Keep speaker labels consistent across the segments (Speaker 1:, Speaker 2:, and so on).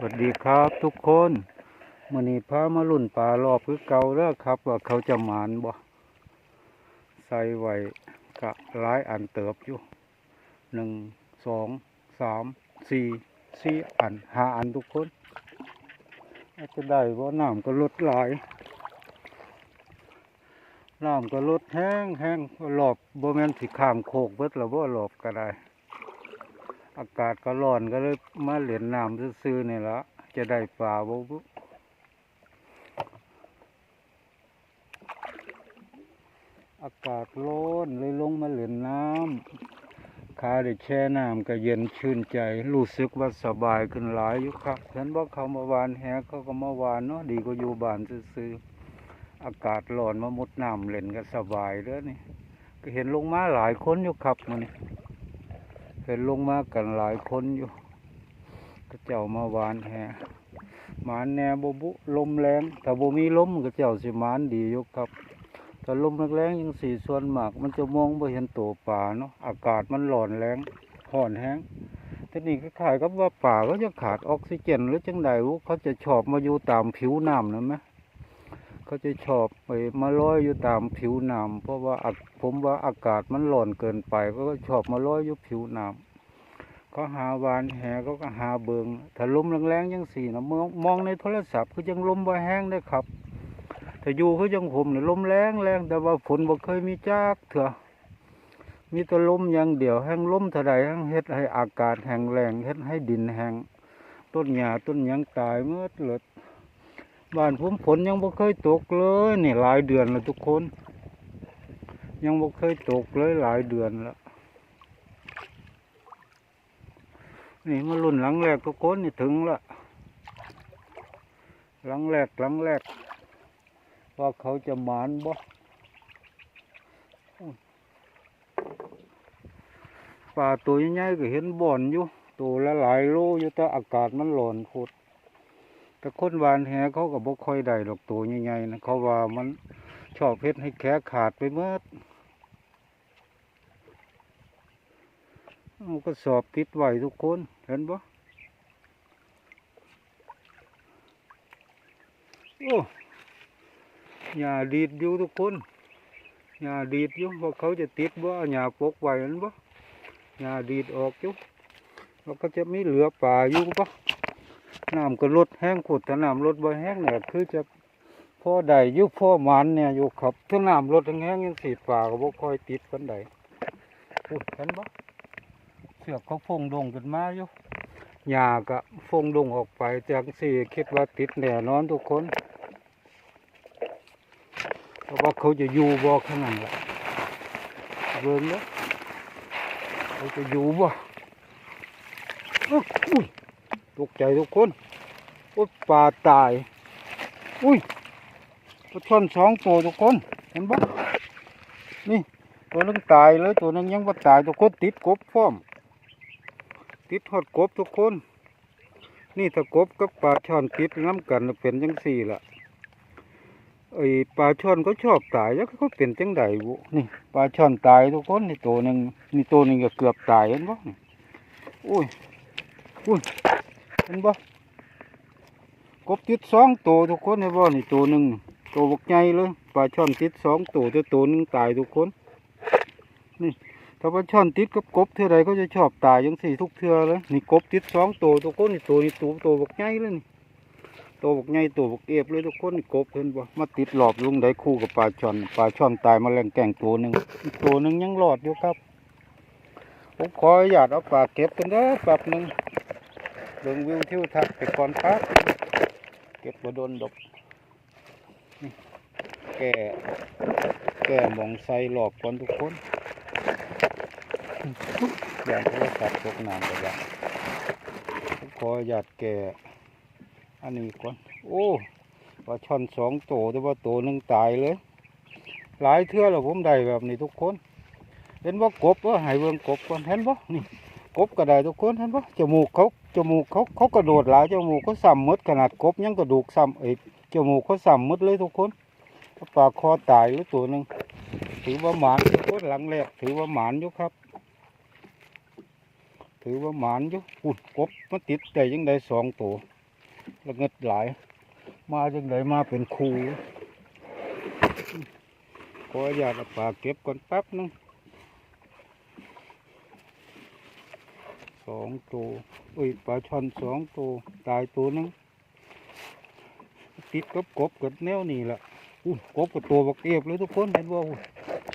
Speaker 1: สวัสดีครับทุกคนมื่อนี้พามาลุ่นปลารอบคือเก่าแล้วครับ ว่าเขาจะหมานบ่ใส่ไว้กะหลายอันเติบอยู่หนึ่งสองสามสี่สี่อันห้าอันทุกคนอาจจะได้เพราะน้ำก็ลดหลายน้ำก็ลดแห้งแห้งรอบโบแมนสิข้ามโคกเบิดแล้วบ่รอบก็ได้ อากาศก็ร้อนก็เลยมาเหรียญน้ำซื่อๆนี่ละจะได้ปลาบ่บุอากาศร้อนเลยลงมาเหรียญน้ำขาได้แช่น้ำก็เย็นชื่นใจรู้สึกว่าสบายขึ้นหลายอยู่ครับเห็นบอกเขามาวานแหเขาก็มาวานเนาะดีกว่าอยู่บ้านซื่อๆอากาศร้อนมามุดน้ำเล่นก็สบายเด้อนี่ก็เห็นลงมาหลายคนอยู่ครับมันนี่ เห็นลงมากันหลายคนอยู่ก็เจ้ามาวานแฮหมานแนบบุลมแรงถ้าบ่มีลมก็เจ้าสิมานดีอยู่ครับถ้าลมแรงๆยังสี่ส่วนมาก มันจะมองบ่เห็นตัวป่าเนาะอากาศมันร้อนแรงห่อนแห้งทีนี้ก็ขายกับว่าป่าก็จะขาดออกซิเจนหรือจังใดวุเขาจะชอบมาอยู่ตามผิวน้ำนะไหม เขาจะชอบไปมาลอยอยู่ตามผิวน้ำเพราะว่าผมว่าอากาศมันร้อนเกินไปเขาก็ชอบมาลอยอยู่ผิวน้ำเขาหาวานแหเขาก็หาเบิงถ้าลมแรงๆยังสี่นะมองมองในโทรศัพท์คือยังลมบ่แห้งได้ครับถ้าอยู่คือยังผมเนี่ยลมแรงแรงแต่ว่าฝนบ่เคยมีจักเถอะมีแต่ลมอย่างเดียวแห้งลมเท่าใดแห้งเฮ็ดให้อากาศแห้งแรงเฮ็ดให้ดินแห้งต้นหญ้าต้นหยังตายเมื่อเลิด บ้านผมฝนยังบ่เคยตกเลยนี่หลายเดือนแล้วทุกคน ยังบ่เคยตกเลยหลายเดือนแล้วนี่มารุ่นหลังแรกทุกคนนี่ถึงละหลังแรกหลังแรก ว่าเขาจะหมานบ่ป่าตัวใหญ่ๆก็เห็นบ่อนอยู่ตัวละหลายโลอยู่แต่อากาศมันร้อนโคตร แต่คนหวานแหเขาก็บ่ค่อยได้ดอกตัวใหญ่ๆนะเขาว่ามันชอบเพชรให้แขขาดไปเมื่อมันก็สอบติดไหวทุกคนเห็นบ่โอ้หญ้าดีดอยู่ทุกคนหญ้าดีดอยู่ว่าเขาจะติดบ่เอาหญ้าปกไว้เห็นบ่หญ้าดีดออกอยู่แล้วก็จะมีเหลือป่าอยู่บ่ น้ำก็ลดแห้งขุดถ้าน้ำลดบ่แห้งเนี่ยคือจะพ่อใดยุพ่อมันเนี่ยอยู่ครับถ้าน้ำลดแห้งยังสีป่าก็บ่ค่อยติดกันใดพูดเห็นบ่เสือกเขาฟงดงกันมาอยู่หญ้าก็ฟงดงออกไปจากสี่คิดว่าติดแน่นอนทุกคนเพราะว่าเขาจะอยู่บ่ขนาดละเบิ่งเนาะเขาจะอยู่บ่ออุ้ย ตกใจทุกคนโอ้ยปลาตาย อุ้ยปลาช่อนสองตัวทุกคนเห็นปะนี่ตัวนึงตายเลยตัวนึงยังไม่ตายทุกคนติดกบพร้อม ติดทอดกบทุกคน นี่ถ้ากบกับปลาช่อนติดน้ำกันเป็นจังสี่ละไอปลาช่อนก็ชอบตายแล้วเขาเป็นจังใดบุนี่ปลาช่อนตายทุกคนนี่ตัวหนึ่งนี่ตัวหนึ่งก็เกือบตายเห็นปะอุ้ยอุ้ย เห็นบ่กบติดสองตัวทุกคนเห็นบ่นี่ตัวหนึ่งตัวบกใหญ่เลยปลาช่อนติดสองตัวแต่ตัวหนึ่งตายทุกคนนี่ถ้าปลาช่อนติดกับกบเท่าไรก็จะชอบตายยังสี่ทุกเทือเลยนี่กบติดสองตัวทุกคนนี่ตัวนี่ตัวตัวบกใหญ่เลยนี่ตัวบกใหญ่ตัวบกเอฟเลยทุกคนนี่กบเห็นบ่มาติดหลอบลุงได้คู่กับปลาช่อนปลาช่อนตายมาแรงแก่งตัวหนึ่งตัวหนึ่งยังรอดอยู่ครับผมขออนุญาตเอาปลาเก็บกันเด้อแป๊บหนึ่ง เบิ่งวิวทิวทัศน์ไปก่อนครับเก็บบ่โดนดอกแก่แก่หมองใส่หลอกก่อนทุกคนอย่างโทรศัพท์ตกน้ำไปแล้วขออนุญาตแก่อันนี้ก่อน โอ้ปลาช่อนสองโตแต่ว่าโตหนึ่งตายเลย หลายเทื่อแล้วผมได้แบบนี้ทุกคน เห็นว่ากบเออใหายเบิ่งกบก่อนเห็นบ่นี่กบก็ได้ทุกคนเห็นปะจมูกเขา จมูกเขาเขากระโดดหลายจมูกเขาซ้ำหมดขนาดกบยังกระดูกซ้ำเอ้จมูกเขาซ้ำหมดเลยทุกคนปลาคอตายหรือตัวหนึ่งถือว่าหมานทุกคนหลังแรกถือว่าหมานอยู่ครับ ถือว่าหมานอยู่ปุ่นกบมันติดแต่ยังได้สองตัวละเงิดหลาย มาจังไดมาเป็นครูขออนุญาตเอาปลาเก็บก่อนแป๊บนึง สองตัวอุ้ยปลาช่อนสองตัวตายตัวนึงติดกับกบกับแนวนี่แหละอู้กบกับตัวบักเอฟเลยทุกคนเห็นบ่อู้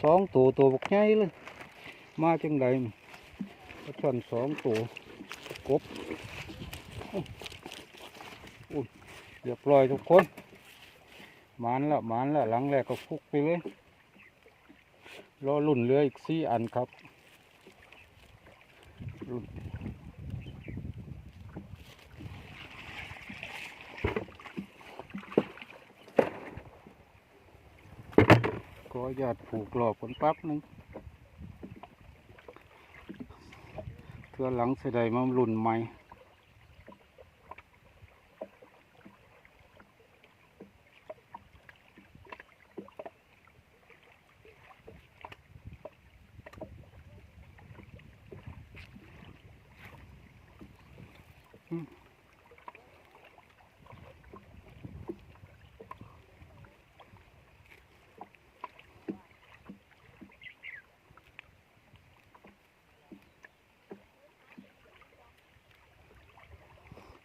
Speaker 1: สองตัวตัวบักใหญ่เลย มาจังไดปลาช่อนสองตัวกบอู้อู้เรียบร้อยทุกคนมานละมานละหลังแรกก็ฟุกไปเลยรอรุ่นเรืออีกสี่อันครับ รุ่น ก็ญาตผูกหลอกคนปั๊บหนึงเทือหลังเสไดมารุ่นใหม่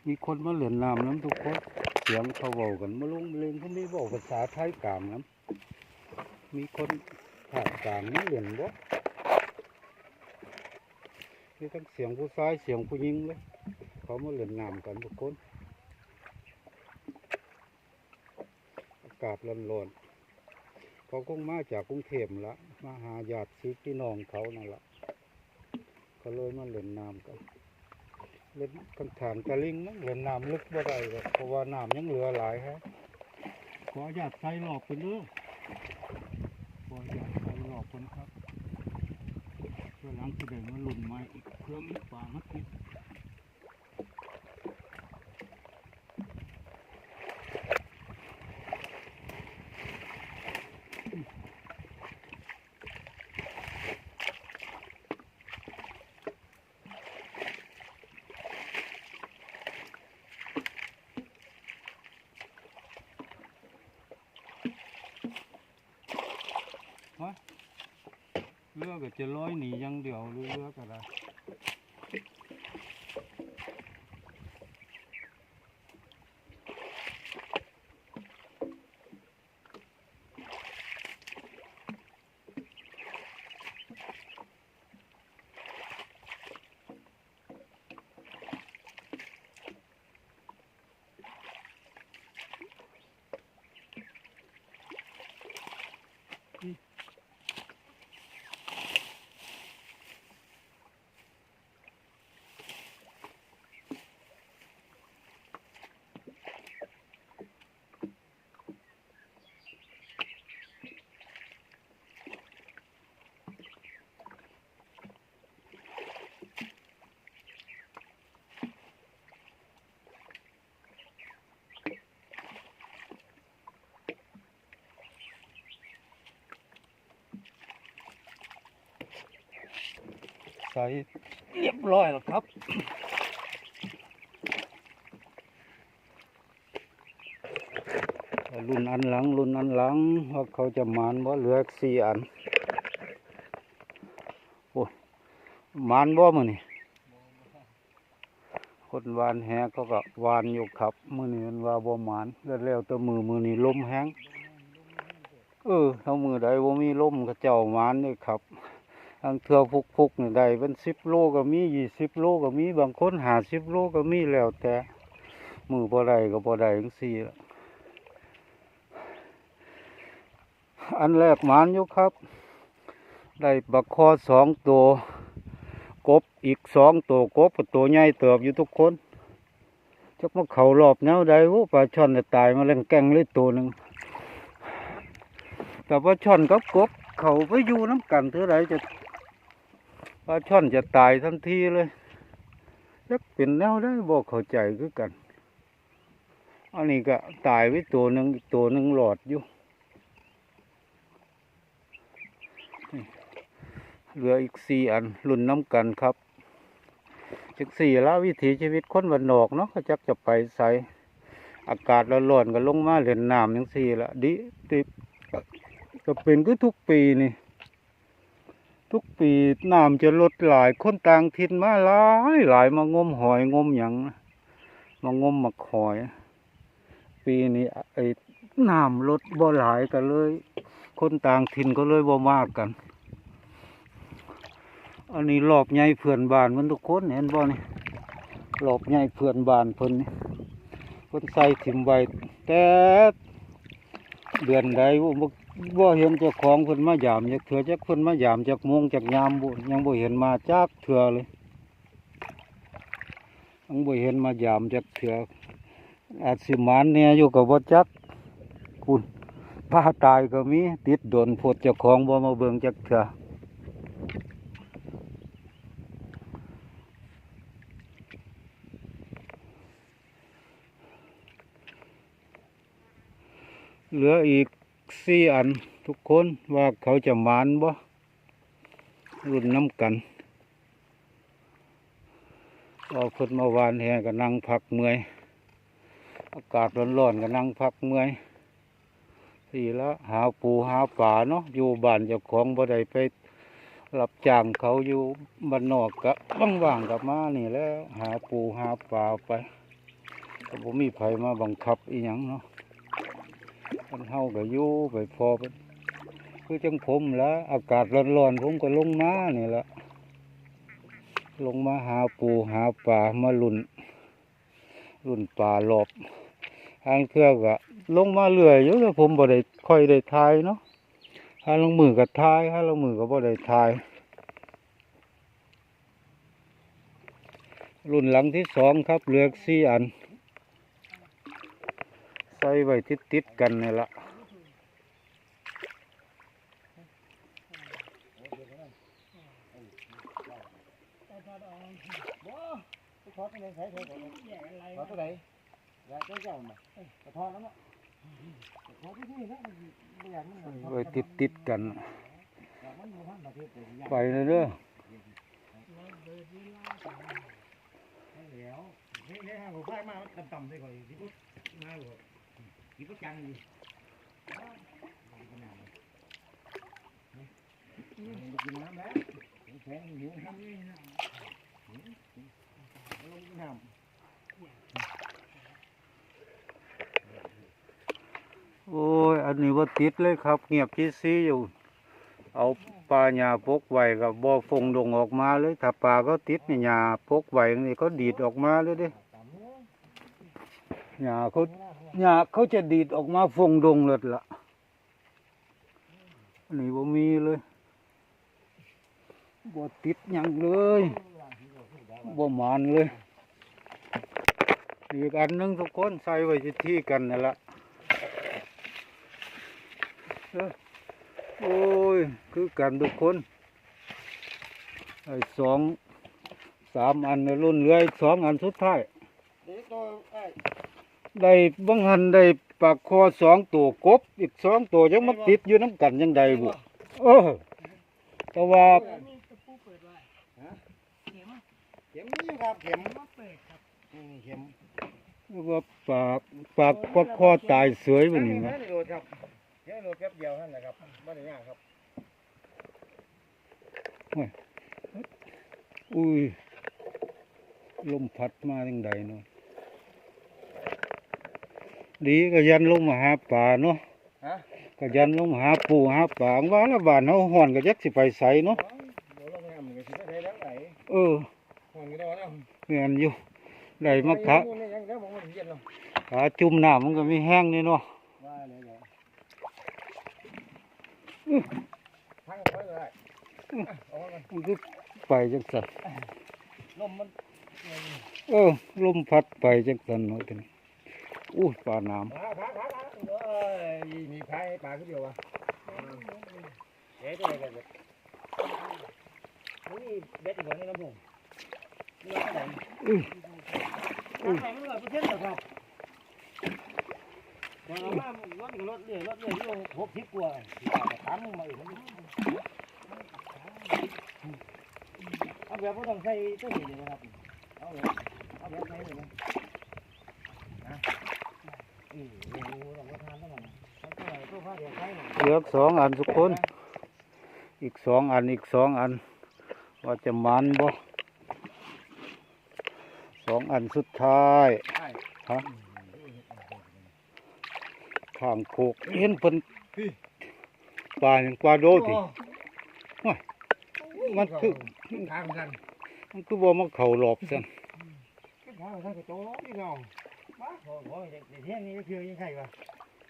Speaker 1: มีคนมาเหลือนน้ำน้ำทุกคนเสียงเขาเบากันมาลงเลงเขาไม่บอกภาษาไทยกลางน้ำมีคนภาคกลางมาเหลือนบ่มีทั้งเสียงผู้ชายเสียงผู้หญิงเลยเขามาเหลือนน้ำกันทุกคนอากาศร้อนๆเขาคงมาจากกรุงเทพละมาหาญาติพี่น้องเขานั่นละเขาเลยมาเล่นน้ำกัน เล่นกันถามตะลิงเล่นน้ำลึกบ่ได้หรอกเพราะว่าน้ำยังเหลือหลายฮะขออยากใส่หลอกเปเด้อขออยากใส่หลอกคนครับเพื่อหลังที่ได้มาลุ่มไม้อีกเพื่อมีป่ามาติด เรือก็จะลอยหนีอย่างเดียวหรือเรือก็ได้ ส่เรียบร้อยแล้วครับรุ่นอันหลังรุ่นอันหลังว่าเขาจะมานบ่าเหลือกสี่อันโอ้ยมานบ่ามือนี่คนวานแหเขาก็วานอยู่ครับมือนี่มันว่าบ่มานแล้วแล้วตัวมือมือนี่ลมแห้งเออเท่ามือใดบ่ามีลมก็เจ้ามานเลยครับ ทางเทือพุกพุกนี่ได้เป็นสิบโลก็มียี่สิบโลก็มีบางคนหาสิบโลก็มีแล้วแต่มือบ่ได้ก็บ่ได้จังซี่ล่ะอันแรกหมานอยู่ครับ ได้บักคอสองตัวกบอีกสองตัวกบตัวใหญ่เติบอยู่ทุกคนจักมาเขารอบแนวใดโอ้ปลาช่อนจะตายมาเล่นแกงเลยตัวหนึ่งแต่ปลาช่อนกับกบเขาไปอยู่น้ำกันเท่าไรจะ ปลาช่อนจะตายทันทีเลยจักเป็นแนวได้บอกเข้าใจคือกัน อันนี้ก็ตายไว้ตัวหนึ่งอีกตัวหนึ่งหลอดอยู่เหลืออีกสี่อันรุ่นน้ำกันครับจักสี่ละวิถีชีวิตคนวันนอกเนาะก็จักจะไปใส่อากาศร้อนๆก็ลงมาเล่นน้ำจังซี่ละดิติก็เป็นคือทุกปีนี่ ทุกปีน้ำจะลดหลายคนต่างถิ่นมาหลายหลายมางมหอยงมหยังมางมมักหอย ปีนี้ไอ้น้ำลดบ่หลายกันเลย คนต่างถิ่นก็เลยบ่มากกัน อันนี้รอบใหญ่เพื่อนบ้านมันทุกคนเห็นบ่นี่รอบใหญ่เพื่อนบ้านเพิ่นนี่เพิ่นใส่ถิ่มไว้แต่เดือนใดบ่บ่ บ่เห็นเจ้าของเพิ่นมายามจักเถื่อจักเพิ่นมายามจักมงจักยามบ่ยังบ่เห็นมาจักเถื่อเลยยังบ่เห็นมายามจักเถื่ออาจสิมานแหน่ยอยู่กับบ่จักคุณป้าตายก็มีติดโดนพดเจ้าของบ่มาเบิ่งจักเถื่อเหลืออีก สี่อันทุกคนว่าเขาจะหมานบ่รุ่นน้ำกันเอาคนมาวานแหงก็นั่งพักเมื่อย อากาศร้อนๆก็นั่งพักเมื่อยสี่ละหาปูหาป่าเนาะอยู่บ้านเจ้าของบ่ได้ไปรับจ้างเขาอยู่บ้านนอกก็ว่างๆกับมานี่แล้ว หาปูหาป่าไปก็บ่มีไผมาบังคับอีหยังเนาะ มันเฮาก็อยู่ไปพอไปคือจังผมละอากาศร้อนๆผมก็ลงมานี่ละลงมาหาปูหาปลามาลุ่นลุ่นปลาหลบทางเทือกก็ลงมาเรื่อยอยู่แต่ผมบ่ได้ค่อยได้ทายเนาะถ้าลงมือก็ทายถ้าลงมือก็บ่ได้ทายรุ่นหลังที่สองครับเหลือกสี่อัน ใส่ไว้ติดติดๆกันนี่ละ
Speaker 2: ทอดไปเลยใส่ใส่ใส่ทอดตัวไหนอยากได้เจ้ามทอดแล้วเนาะทอดที่นี่นะไว้
Speaker 1: ติดติดๆกันไปเลยเด้อ
Speaker 2: แล้วนี่นี่ฮะผมพายมาต่ำๆได้ก่อนที่ปุ๊บมาหรอ ที่ปุ๊บจังอยู่กินน้ำแล้วแข็งหิวน้ำนี่นะลงน้ำ
Speaker 1: โอ้ย อันนี้ว่าติดเลยครับ เงียบที่ซีอยู่ เอาปลาหญ้าปกไว้กับบ่อฟงดงออกมาเลย ถ้าปลาก็ติดนี่หญ้าปกไว้นี่ก็ดีดออกมาเลยเด้หญ้าเขา หญ้าเขาจะดีดออกมาฟงดงเลยล่ะอันนี้บ่มีเลยบ่ติดหยังเลยบ่หมานเลยอีกอันหนึงทุกคนใส่ไว้ที่ที่กันนั่นละเอ้อโอ้ย คือกันทุกคนไอ้สองสามอันในรุ่นเหลืออีกสองอันสุดท้าย
Speaker 2: เด็กตัว ไอ้
Speaker 1: ได้บังหันได้ปากคอสองตัวกบ อีกสองตัวยังมาติดอยู่น้ำกันยังใดบุเออแต่ว่า
Speaker 2: เข็มนี่ครับเข็มนี่เข็ม
Speaker 1: ว่าปากปากปากคอตายเสยไปนี่
Speaker 2: นะ
Speaker 1: นะ
Speaker 2: โดดครับแค่โดดแป๊บเดียวนั่นแหละครับไม่ได้ยากครับ
Speaker 1: อุ้ยลมพัดมาจังใดเนาะ ดีก็ยันลงมาหาป่าเนาะ
Speaker 2: ฮะ
Speaker 1: ก็ยันลงหาปูหาปลาว่าแล้วบ้านเฮาฮ้อนก็จักสิไปไสเนาะ
Speaker 2: โดดลงไปทำมันก็สิไปได้แล้วไหน
Speaker 1: เออ
Speaker 2: ห่วงกันแล้วนะ
Speaker 1: แม่นอยู่ได้มาขะ
Speaker 2: นี่ยังแล้วมองมันเย็นเนาะ
Speaker 1: ขาจุ่มน้ำมันก็มีแห้งนี่เนาะ
Speaker 2: ว่าเลยเหรอทั้งไปเลยเอามัน
Speaker 1: มันก็ไปจังซั่น
Speaker 2: ลมมัน
Speaker 1: เออลมพัดไปจังซั่นเนาะทีนี้ อู้ปลาน้ำ
Speaker 2: ขาขาขาขาเอ้ยมีพายปลาขึ้นเดียววะเด็ดเลยเด็ดนี่เบ็ดหัวนี่ลำพุงนี่เราไหน
Speaker 1: อื้อ
Speaker 2: ไหนมันเลยเปอร์เซ็นต์เหรอครับแต่เราว่ารถรถเรื่อยรถเรื่อยที่หกสิบกว่าถามมึงมาอีกเอาแบบไม่ต้องใส่ตู้นี่เลยนะครับเอาแบบเอาแบบไหนเลยนะอืมโอ้โห เราก็ทานแล้วมันเขาก็เลยตัวผ้าเดียวใช้หน่อย
Speaker 1: เหลือสองอันทุกคน อีกสองอันอีกสองอัน ว่าจะมันบ่สองอันสุดท้าย
Speaker 2: ใช่
Speaker 1: ฮะข้างโคกเห็นเป็นปลาอย่างปลาโดติมันคือ
Speaker 2: ทางกัน
Speaker 1: มันคือบ่มาเข่าหลอบซั่น
Speaker 2: ทางกันก็ โตนี่เนาะมาขอขอให้ได้เที่ยงนี่ก็คือยังไงวะ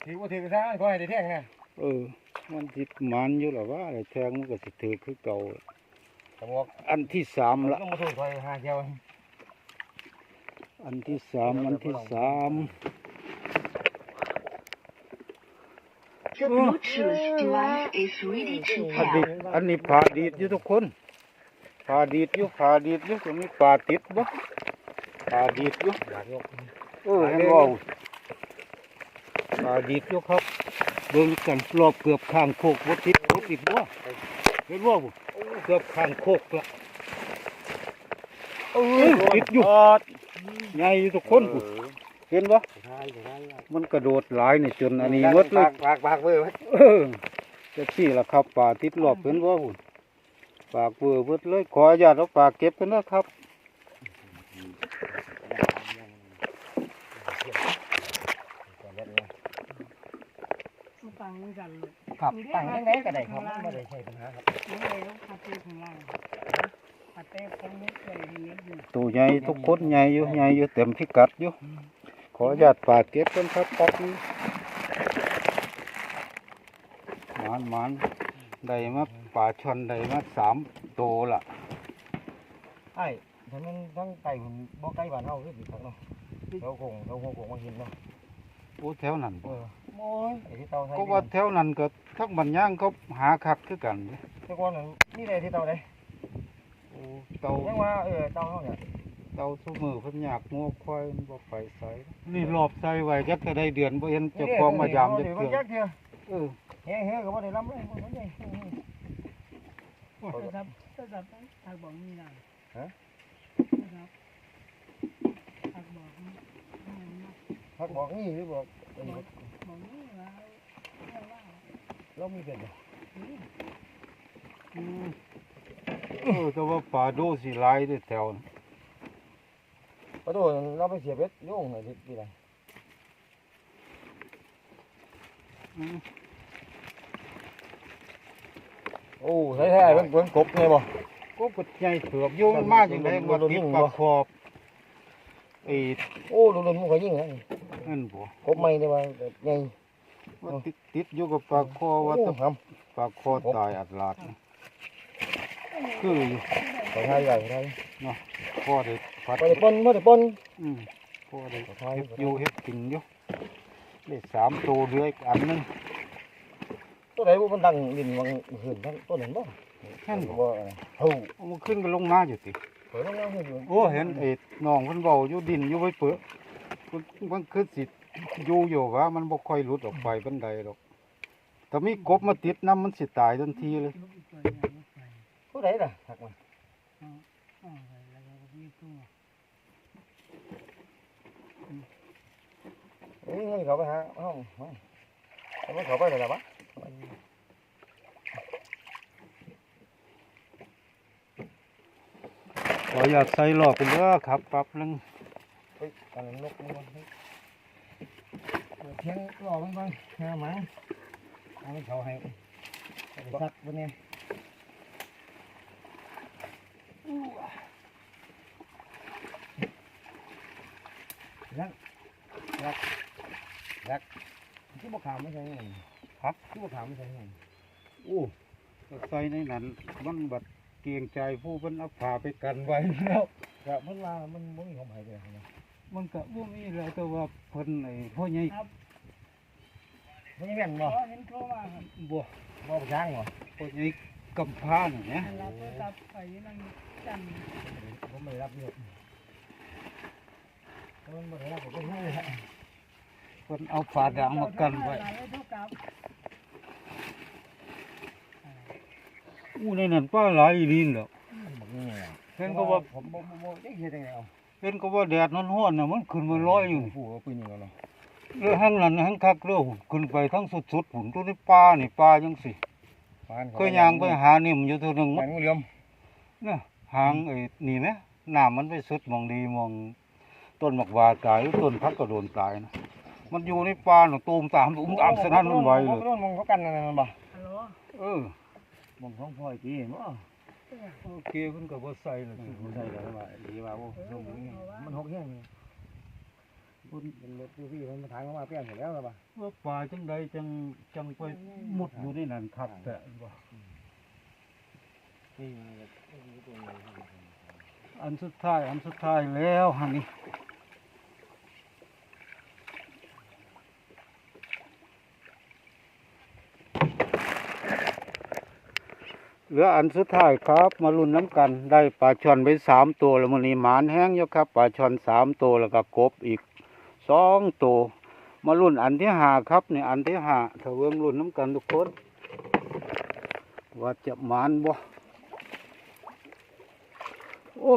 Speaker 2: ถือว่าถือกระซ่าขอให้ได้เที่ยงไง
Speaker 1: เออ มันสิมันอยู่ล่ะว่าอะไรแทงมันก็สิถือคือเก่า
Speaker 2: สมอง
Speaker 1: อันที่สามละ
Speaker 2: ต้องมาถูกคอยหาเจ้า
Speaker 1: อันที่สามอันที่สาม
Speaker 3: The Bluetooth device is ready to
Speaker 1: อันนี้
Speaker 3: pair.
Speaker 1: อันนี้ผาดีดอยู่ทุกคนผาดีดอยู่ผาดีดอยู่จะมีปลาติดบ่ผาดีดอยู่
Speaker 2: อยากยก
Speaker 1: เออเห็นว่าผาดีดยู่ครับเบิ่งกันรอบเกือบข้างโคกบ่ติดบ่ติดบ่เห็นว่าบ่เกือบข้างโคกละเออติดอยู่ใหญ่ทุกคนเห็นบ่มันกระโดดหลายนี่จนอันนี้มดเลย
Speaker 2: ปากปากเบื่อ
Speaker 1: เออจะชี้ละครับป่าติดรอบเพิ่นว่าหุ่นปากเบื่อเบิดเลยขออนุญาตเอาปากเก็บกันนะครับ
Speaker 4: ตั้งกัน
Speaker 2: ครับ ตั้งยังไงก็ได้ครับไม่ได้ใช่ปัญหาครับ
Speaker 4: นี่เลยต้องพัดเต้ข้างล่างพัดเต้ข้างนี้เลยเนี้ยอยู่
Speaker 1: ตัวใหญ่ทุกคนใหญ่อยู่ใหญ่อยู่เต็มพิกัดอยู่ขออนุญาตปากเก็บกันครับป๊อกนี้หมานหมานได้มาป่าชอนได้มาสามตัวละ
Speaker 2: ไอ้ถ้ามันทั้งไก่หุ่นบ่ไก่บ้านเฮาคือสิครับเนาะเราคงเราคงคงมาเห็นเนาะ
Speaker 1: โอ้แถวนั้น
Speaker 2: เอ
Speaker 1: บ่
Speaker 2: อ โอ้ยไอ้ที่เตาไทย
Speaker 1: ก็ว่าแถวนั้นก็ทักบันย่างเขาหาคักคือกันเด้
Speaker 2: แต่ก่อนนั้นนี่เลยที่เตาเลย
Speaker 1: โอ้เตา
Speaker 2: ยังว่าเออเตาเฮาเนี่ย
Speaker 1: เตาซุมือเพิ่นอยากงัวควายมันบ่ไปไสนี่รอบใส่ไว้จักจะได้เดือนบ่เห็นเจ้าของมายามจัก
Speaker 2: เทื่
Speaker 1: เทื่
Speaker 2: อ
Speaker 1: อ
Speaker 2: จักเทื่อ
Speaker 1: เออ
Speaker 2: เฮ้เฮ้ก็บ่ได้รับเลยบ่ได้
Speaker 4: จะจับจะจับทักบอกนี่นะนะครับทักบอกนี่
Speaker 2: พักบอกนี่หรือบ อก
Speaker 4: บอกนี่ว่าว่า
Speaker 2: เรามีเป็น
Speaker 1: อืมเออแต่ว่าป่าโดสิหลายเด้อแถวนั้น
Speaker 2: ขอโทษเราไปเสียเบ็ดโยงหน่อยที่ไร
Speaker 1: อืม
Speaker 2: โอ้ใช่ใช่เป็นเปิ้นกบไงบ่
Speaker 1: ก็กดใหญ่เถือบอยู่มันมาจังได๋ว่าติดปากขอบไอ้
Speaker 2: โอ้ลุนๆมันก็ยิ่งนะ
Speaker 1: นั่ นบ่
Speaker 2: กบใหม่นี่ว่าใหญ่
Speaker 1: ว่าติดติดอยู่กับปากคอว่า
Speaker 2: โอ้
Speaker 1: แตะ
Speaker 2: ครับ
Speaker 1: ปากคอตายอัดลาดนะคืออยู่
Speaker 2: ขอทายใหญ่ขอทาย
Speaker 1: พอได้พัด
Speaker 2: บ่ได้ปนบ่ได้ปน
Speaker 1: อืมพอได้
Speaker 2: ขอทาย
Speaker 1: เฮ็ดอยู่เฮ็ดกินอยู่ได้สามตัวเรืออีกอันหนึง
Speaker 2: ตัวไหนบ่มันดังดินวังหื่นทั้งต้นนั้นบ่
Speaker 1: นั่นบ่
Speaker 2: บ่เฮา
Speaker 1: เอามันขึ้นก็ลงมาอยู่ติ
Speaker 2: เปิดแล้วอยู่
Speaker 1: โอ้เห็นไอ้น้องเพิ่นเว้าอยู่ดินอยู่ไว้เปื้อ มันมันคือสิอยู่อยู่ว่า มันบ่ค่อยหลุดออกไปปานใดดอกถ้ามีกบมาติดน้ำมันสิตายทันทีเลย
Speaker 4: ลูกอีกตัวอย่างลูกไป
Speaker 2: ผู้ใดล่ะทักมา
Speaker 4: อ๋อแล้วก็มีตัว
Speaker 2: เอ้ยเขาไปหาเฮาเอาเขาไปเลยล่ะบ่
Speaker 1: ขออยากใส่หลอกเป็นเด้อครับปรับนึง
Speaker 2: เฮ้ยอันนั้นนกมันเฮ้ยเทียงรอมันก่อนหาหมาเอาเขาให้สักวันนี้รักรักรักที่บ่ขามไม่ใช่ไงครับที่บ่ขามไม่ใช่ไง
Speaker 1: โอ้ใส่ในนั้นมันบัดเกรงใจผู้เพิ่นอาผ้าไปกันไว้แล้ว
Speaker 2: แต่มันลามันบ่มีของไผเลยนะ
Speaker 1: มันก็บ่มีแล้วแต่ว่าเพิ่นไอ้พ่อใหญ่
Speaker 2: มันยังแม่นบ่
Speaker 4: อ๋อเห็นโทรมาครับ
Speaker 1: บ่
Speaker 2: บ่ช้างบ่
Speaker 1: พ่อใหญ่กำพร้านี่แหม
Speaker 4: เราก็จับไปนั่งจัน
Speaker 2: ผมไม่รับเยอะมันบ่ได้รับผมก็รู้เลย
Speaker 1: เพิ่นเอาผ้าด่างมากันไว้
Speaker 4: เท่ากับ
Speaker 1: อู้ในนั้นปลาหลายอีหลีนแล้ว
Speaker 2: บ่มีไง
Speaker 1: เห็นก็ว่า
Speaker 2: ผมบ่บ่บ่ได้เฮ็ดจังได๋เอา
Speaker 1: เห็นก็ว่าแดดร้อนๆน่ะมันขึ้นมาลอยอยู่
Speaker 2: ผู้เอาปืนยิงเอาเนาะ
Speaker 1: เออห้างนั้นห้างคักเรือหุ่นขึ้นไปทั้งสุดๆหุ่นตัวนี้ปลานี่ปลาจังสิก็ยางไปหานิ่มอยู่ตัวหนึง
Speaker 2: แม
Speaker 1: มั้
Speaker 2: งงูเหลี่ยม
Speaker 1: เนี่ยหางไอ้นี่ไหมน้ำมันไปสุดมองดีมองต้นหมากวาตายหรือต้นพักกระโดนตายนะมันอยู่ในป่าหนูตูมตามอุ้มตามสนั่นมันไหวเลย
Speaker 2: มองเขากันนั่นน่ะบ่
Speaker 4: ฮัลโหล
Speaker 1: เออ
Speaker 2: มองท้องพ่อยกี้บ่
Speaker 1: โอเคคุณก็บ่ใส่เลยสิ
Speaker 2: ใช่แล้วว่าดีว่าโอ้มันหกแห้งนี่
Speaker 1: คุณ
Speaker 2: มันรถอยู่พี่มันมาทางมาเปลี่ยนเสร็จแล้วล่ะบ่
Speaker 1: ว่าป่าจังใดจังจังไปมุดอยู่ในนั้นคักแต่บ่
Speaker 2: นี่มันตัวใหญ่
Speaker 1: อันสุดท้ายอันสุดท้ายแล้วฮันนี่ เหลืออันสุดท้ายครับ มาลุ้นน้ำกันได้ปลาช่อนไปสามตัวแล้วมันนี้หมานแห้งอยู่ครับปลาช่อนสามตัวแล้วก็กบอีกสองตัวมาลุ้นอันที่ห้าครับนี่อันที่ห้าถ้าเวิงลุ้นน้ำกันทุกคน ว่าจะหมานบ่โอ้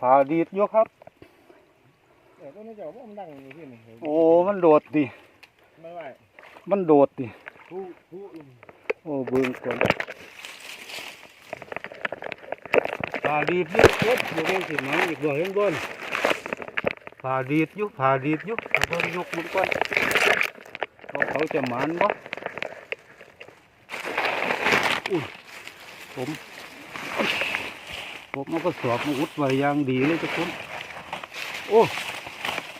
Speaker 1: ผาดีดอยู่ครับ
Speaker 2: เออตัวนี้เจ้าบ่มันดังอยู่พี่นี่
Speaker 1: โอ้มันโดดดิ
Speaker 2: ไม่ไหว
Speaker 1: มันโดดดิ
Speaker 2: ผู้ผู้
Speaker 1: โอ้เบิ่งก่อน ผาดีดยู่เก็บอยู่เรื่องสิมันอีกบ่เห็นบนผาดีดยู่ผาดีดยู่ถ้าเพิ่นยกมันก่อนว่าเขาจะหมันบ่อุ้ยผมผมเอากระสอบมาอุดไว้อย่างดีเลยทุกคนโอ้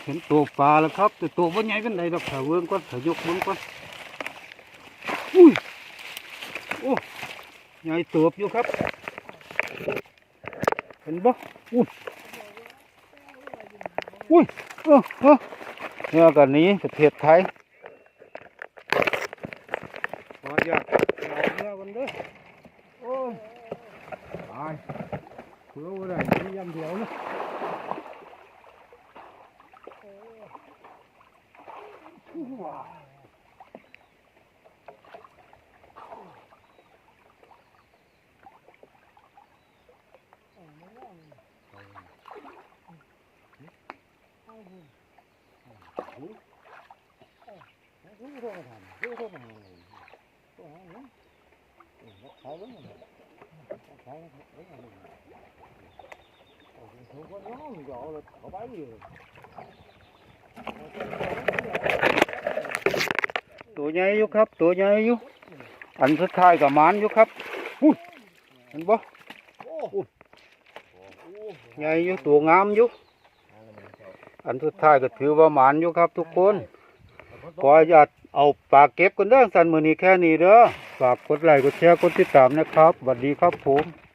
Speaker 1: เห็นตัวปลาแล้วครับแต่ตัวว่าใหญ่เป็นไรดอกถ้าเวิงก่อนถ้ายกมันก่อนอุ้ยโอ้ใหญ่เติบอยู่ครับ เห็นบ่อุ้ยอุ้ยเออเออเนี่ยกันนี้ประเทศไทยมาอยากเอาเนื้อกันเด้อโอ้ยตายเพื่อว่าได้ยำเดียวนะ
Speaker 2: ผู้โทรมาถามผู้โทรมาหาเลยตัวหาเนี่ยเขาเรื่องอะไรเขาเรื่องอะไรโอ้โหเขาก็น้องเดี๋ยวเราเขาไปเลย
Speaker 1: ตัวใหญ่อยู่ครับ ตัวใหญ่อยู่อันสุดท้ายกับหมานอยู่ครับอุ้ยเห็นบ่
Speaker 2: โอ้โห
Speaker 1: ใหญ่อยู่ตัวงามอยู่ อันสุดท้ายก็ถือว่าหมานอยู่ครับทุกคนขออนุญาตเอาปากเก็บกันเด้อสันมือนี้แค่นี้เด้อฝากกดไลค์กดแชร์กดติดตามนะครับสวัสดีครับผม